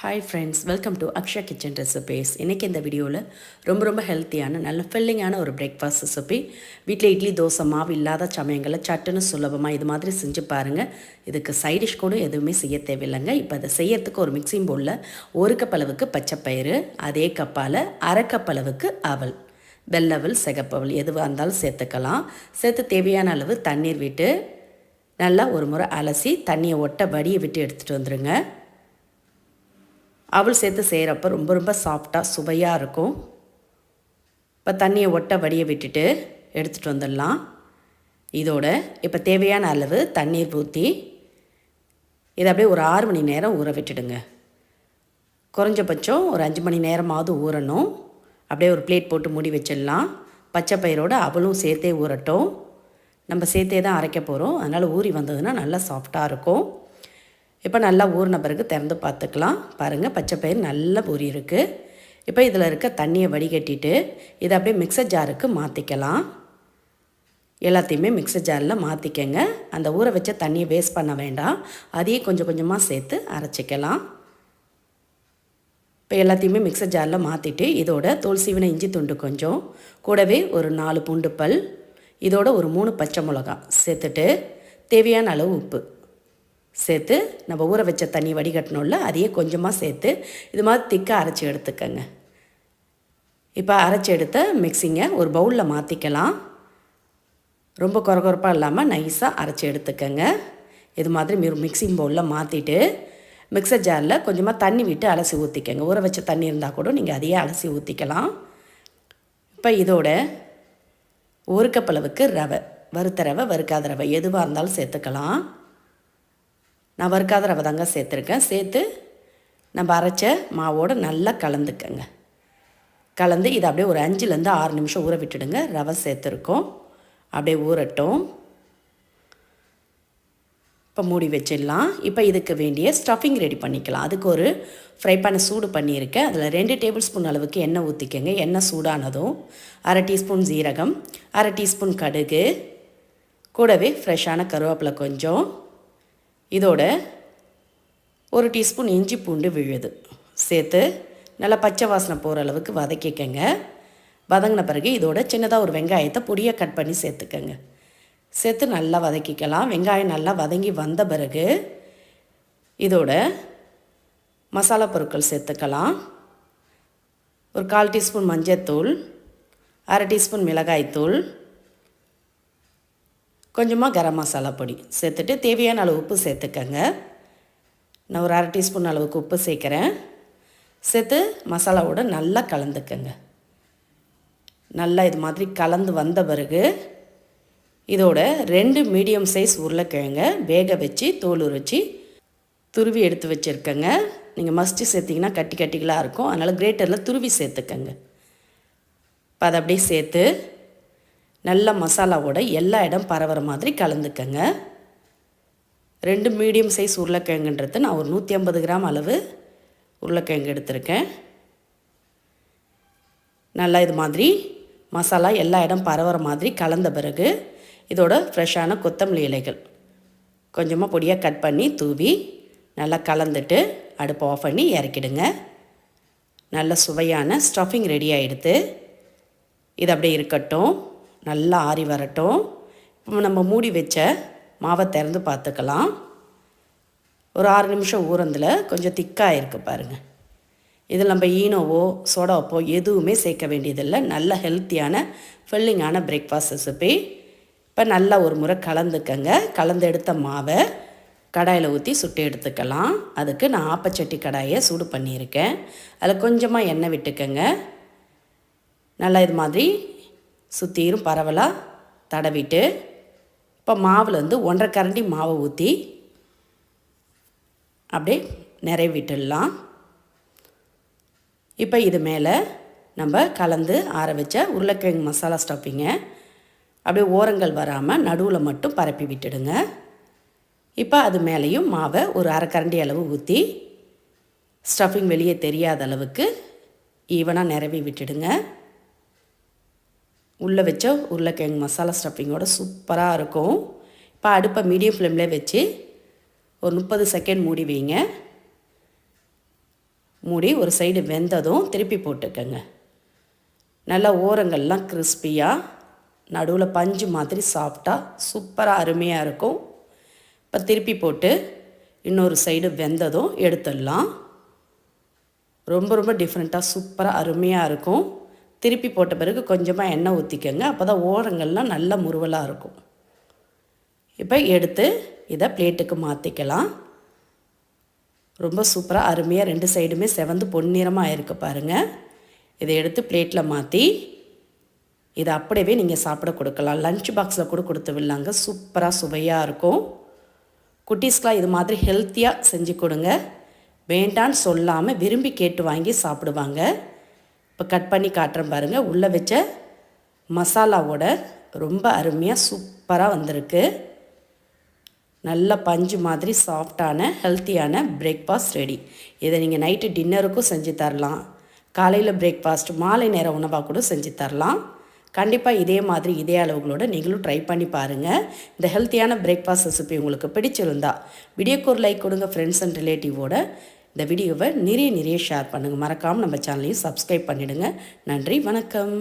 Hi friends welcome to Aksha kitchen recipes இன்றைக்கி இந்த வீடியோவில் ரொம்ப ரொம்ப ஹெல்த்தியான நல்ல ஃபில்லிங்கான ஒரு பிரேக்ஃபாஸ்ட் ரெசிபி வீட்டில் இட்லி தோசை மாவு இல்லாத சமயங்களில் சட்டுன்னு சுலபமாக இது மாதிரி செஞ்சு பாருங்கள் இதுக்கு சைடிஷ் கூட எதுவுமே செய்ய தேவையில்லைங்க. இப்போ அதை செய்யறதுக்கு ஒரு மிக்சிங் பவுலில் ஒரு கப் அளவுக்கு பச்சைப்பயிறு அதே கப்பால் அரை கப் அளவுக்கு அவல். வெள்ளவல் சிகப்பவல் எதுவாக இருந்தாலும் சேர்த்துக்கலாம். சேர்த்து தேவையான அளவு தண்ணீர் விட்டு நல்லா ஒரு முறை அலசி தண்ணியை ஒட்ட வடியை விட்டு எடுத்துகிட்டு வந்துடுங்க அவள் சேர்த்து செய்கிறப்ப ரொம்ப ரொம்ப சாஃப்டாக சுவையாக இருக்கும். இப்போ தண்ணியை ஒட்ட வடியை விட்டுட்டு எடுத்துகிட்டு வந்துடலாம். இதோட இப்போ தேவையான அளவு தண்ணீர் ஊற்றி இதை அப்படியே ஒரு ஆறு மணி நேரம் ஊற விட்டுடுங்க. குறைஞ்சபட்சம் ஒரு அஞ்சு மணி நேரமாவது ஊறணும். அப்படியே ஒரு பிளேட் போட்டு மூடி வச்சிடலாம். பச்சை பயிரோடு அவளும் சேர்த்தே ஊறட்டும். நம்ம சேர்த்தே தான் அரைக்க போகிறோம் அதனால் ஊறி வந்ததுன்னா நல்லா சாஃப்டாக இருக்கும். இப்போ நல்லா ஊறின பிறகு திறந்து பார்த்துக்கலாம். பாருங்கள் பச்சை பயிர் நல்லா ஊறி இருக்குது இப்போ இதில் இருக்க தண்ணியை வடிகட்டிட்டு இதை அப்படியே மிக்சர் ஜாருக்கு மாற்றிக்கலாம் எல்லாத்தையுமே மிக்சர் ஜாரில் மாற்றிக்கங்க அந்த ஊற வச்ச தண்ணியை வேஸ்ட் பண்ண வேண்டாம். அதையே கொஞ்சம் கொஞ்சமாக சேர்த்து அரைச்சிக்கலாம். இப்போ எல்லாத்தையுமே மிக்சர் ஜாரில் மாற்றிட்டு இதோட தோல்சீவின இஞ்சி துண்டு கொஞ்சம் கூடவே ஒரு நாலு பூண்டு பல் இதோட ஒரு மூணு பச்சை மிளகா சேர்த்துட்டு தேவையான அளவு உப்பு. சேர்த்து நம்ம ஊற வச்ச தண்ணி வடிகட்டணும்ல அதையே கொஞ்சமாக சேர்த்து இது மாதிரி திக்காக அரைச்சி எடுத்துக்கோங்க. இப்போ அரைச்சி எடுத்த மிக்சிங்கை ஒரு பவுலில் மாற்றிக்கலாம் ரொம்ப குறகுறப்பாக இல்லாமல் நைஸாக அரைச்சி எடுத்துக்கங்க. இது மாதிரி மிக்சிங் பவுலில் மாற்றிட்டு மிக்சர் ஜாரில் கொஞ்சமாக தண்ணி விட்டு அலசி ஊற்றிக்கங்க ஊற வச்ச தண்ணி இருந்தால் கூட நீங்கள் அதையே அலசி ஊற்றிக்கலாம் இப்போ இதோட ஒரு கப்பளவுக்கு ரவை வறுத்த ரவை வறுக்காத ரவை எதுவாக இருந்தாலும் சேர்த்துக்கலாம். நான் வறுக்காத ரவை தாங்க சேர்த்துருக்கேன். சேர்த்து நம்ம அரைச்ச மாவோடு நல்லா கலந்துக்கங்க. கலந்து இதை அப்படியே ஒரு அஞ்சுலேருந்து ஆறு நிமிஷம் ஊற விட்டுடுங்க. ரவை சேர்த்துருக்கோம். அப்படியே ஊறட்டும். இப்போ மூடி வச்சிடலாம். இப்போ இதுக்கு வேண்டிய ஸ்டஃபிங் ரெடி பண்ணிக்கலாம். அதுக்கு ஒரு ஃப்ரை பண்ண சூடு பண்ணியிருக்கேன். அதில் ரெண்டு டேபிள் ஸ்பூன் அளவுக்கு எண்ணெய் ஊற்றிக்கங்க எண்ணெய் சூடானதும் அரை டீஸ்பூன் ஜீரகம் அரை டீஸ்பூன் கடுகு கூடவே ஃப்ரெஷ்ஷான கருவேப்பிலை கொஞ்சம். இதோட ஒரு டீஸ்பூன் இஞ்சி பூண்டு விழுது. சேர்த்து நல்லா பச்சை வாசனை போகிற அளவுக்கு வதக்கிக்கங்க. வதங்கின பிறகு இதோட சின்னதாக ஒரு வெங்காயத்தை பொடியாக கட் பண்ணி சேர்த்துக்கங்க. சேர்த்து நல்லா வதக்கிக்கலாம். வெங்காயம் நல்லா வதங்கி வந்த பிறகு இதோட மசாலா பொருட்கள் சேர்த்துக்கலாம். ஒரு கால் டீஸ்பூன் மஞ்சத்தூள் அரை டீஸ்பூன் மிளகாய்த்தூள் கொஞ்சமாக கரம் மசாலா பொடி சேர்த்துட்டு தேவையான அளவு உப்பு சேர்த்துக்கங்க. நான் ஒரு அரை டீஸ்பூன் அளவுக்கு உப்பு சேர்க்குறேன். சேர்த்து மசாலாவோட நல்லா கலந்துக்கங்க. நல்லா இது மாதிரி கலந்து வந்த பிறகு இதோட ரெண்டு மீடியம் சைஸ் உருளைக்கிழங்க வேக வச்சு தோல் உரைச்சி துருவி எடுத்து வச்சுருக்கங்க. நீங்கள் மஸ்ட்டு சேர்த்திங்கன்னா கட்டி கட்டிகளாக இருக்கும். அதனால் கிரேட்டரில் துருவி சேர்த்துக்கங்க. இப்போ அதை அப்படியே சேர்த்து நல்ல மசாலாவோட எல்லா இடம் பரவுற மாதிரி கலந்துக்கங்க. ரெண்டு மீடியம் சைஸ் உருளைக்கிழங்குன்றது நான் ஒரு நூற்றி ஐம்பது கிராம் அளவு உருளைக்கிழங்கு எடுத்திருக்கேன். நல்லா இது மாதிரி மசாலா எல்லா இடம் பரவுற மாதிரி கலந்த பிறகு இதோட ஃப்ரெஷ்ஷான கொத்தமல்லி இலைகள் கொஞ்சமாக பொடியாக கட் பண்ணி தூவி நல்லா கலந்துட்டு அடுப்பு ஆஃப் பண்ணி இறக்கிடுங்க. நல்ல சுவையான ஸ்டஃபிங் ரெடி ஆகிடுது இது அப்படியே இருக்கட்டும். நல்லா ஆறி வரட்டும். இப்போ நம்ம மூடி வச்ச மாவை திறந்து பார்த்துக்கலாம். ஒரு ஆறு நிமிஷம் ஊறந்தில் கொஞ்சம் திக்காக இருக்குது பாருங்கள் இதில் நம்ம ஈனோவோ சோடாப்போ எதுவுமே சேர்க்க வேண்டியதில்லை. நல்ல ஹெல்த்தியான ஃபில்லிங்கான பிரேக்ஃபாஸ்ட் ரெசிபி இப்போ நல்லா ஒரு முறை கலந்துக்கங்க. கலந்து எடுத்த மாவை கடாயில் ஊற்றி சுட்டு எடுத்துக்கலாம். அதுக்கு நான் ஆப்பச்சட்டி கடாயை சூடு பண்ணியிருக்கேன். அதில் கொஞ்சமாக எண்ணெய் விட்டுக்கங்க. நல்லா இது மாதிரி சுற்றியும் பரவலாக தடவிட்டு இப்போ மாவில் வந்து ஒன்றரை கரண்டி மாவை ஊற்றி அப்படியே நிறைவிட்டுடலாம். இப்போ இது மேலே நம்ம கலந்து ஆற வச்ச உருளைக்கிழங்கு மசாலா ஸ்டஃபிங்க அப்படியே ஓரங்கள் வராமல் நடுவில் மட்டும் பரப்பி விட்டுடுங்க. இப்போ அது மேலேயும் மாவை ஒரு அரை கரண்டி அளவு ஊற்றி ஸ்டஃபிங் வெளியே தெரியாத அளவுக்கு ஈவனாக நிரவி விட்டுடுங்க. உள்ளே வச்ச உருளைக்கிழங்கு மசாலா ஸ்டஃபிங்கோட சூப்பராக இருக்கும். இப்போ அடுப்பை மீடியம் ஃப்ளேமில் வச்சு ஒரு முப்பது செகண்ட் மூடி வைங்க. மூடி ஒரு சைடு வெந்ததும் திருப்பி போட்டுக்கோங்க. நல்லா ஓரங்கள்லாம் கிறிஸ்பியாக நடுவில் பஞ்சு மாதிரி சாஃப்டாக சூப்பராக அருமையாக இருக்கும். இப்போ திருப்பி போட்டு இன்னொரு சைடு வெந்ததும் எடுத்துடலாம். ரொம்ப ரொம்ப டிஃப்ரெண்ட்டாக சூப்பராக அருமையாக இருக்கும். திருப்பி போட்ட பிறகு கொஞ்சமாக எண்ணெய் ஊற்றிக்கோங்க அப்போ தான் ஓரங்கள்லாம் நல்ல முருவலாக இருக்கும். இப்போ எடுத்து இதை பிளேட்டுக்கு மாற்றிக்கலாம் ரொம்ப சூப்பராக அருமையாக ரெண்டு சைடுமே செவந்து பொன்னிறமாக ஆயிருக்கு பாருங்கள் இதை எடுத்து பிளேட்டில் மாற்றி இதை அப்படியே நீங்கள் சாப்பிட கொடுக்கலாம். லஞ்ச் பாக்ஸில் கூட கொடுத்து விடலாங்க. சூப்பராக சுவையாக இருக்கும். குட்டீஸ்க்கெலாம் இது மாதிரி ஹெல்த்தியாக செஞ்சு கொடுங்க. வேண்டான்னு சொல்லாமல் விரும்பி கேட்டு வாங்கி சாப்பிடுவாங்க. இப்போ கட் பண்ணி காட்டுறேன் பாருங்கள் உள்ளே வச்ச மசாலாவோட ரொம்ப அருமையாக சூப்பராக வந்திருக்கு. நல்ல பஞ்சு மாதிரி சாஃப்டான ஹெல்த்தியான பிரேக்ஃபாஸ்ட் ரெடி இதை நீங்கள் நைட்டு டின்னருக்கும் செஞ்சு தரலாம். காலையில் பிரேக்ஃபாஸ்ட் மாலை நேர உணவாக கூட செஞ்சு தரலாம். கண்டிப்பாக இதே மாதிரி இதே அளவுகளோட நீங்களும் ட்ரை பண்ணி பாருங்கள் இந்த ஹெல்த்தியான பிரேக்ஃபாஸ்ட் ரெசிபி உங்களுக்கு பிடிச்சிருந்தா வீடியோக்கு ஒரு லைக் கொடுங்க ஃப்ரெண்ட்ஸ் அண்ட் ரிலேட்டிவோட இந்த வீடியோவை நிறைய நிறைய ஷேர் பண்ணுங்கள் மறக்காமல் நம்ம சேனலையும் சப்ஸ்கிரைப் பண்ணிவிடுங்க நன்றி வணக்கம்.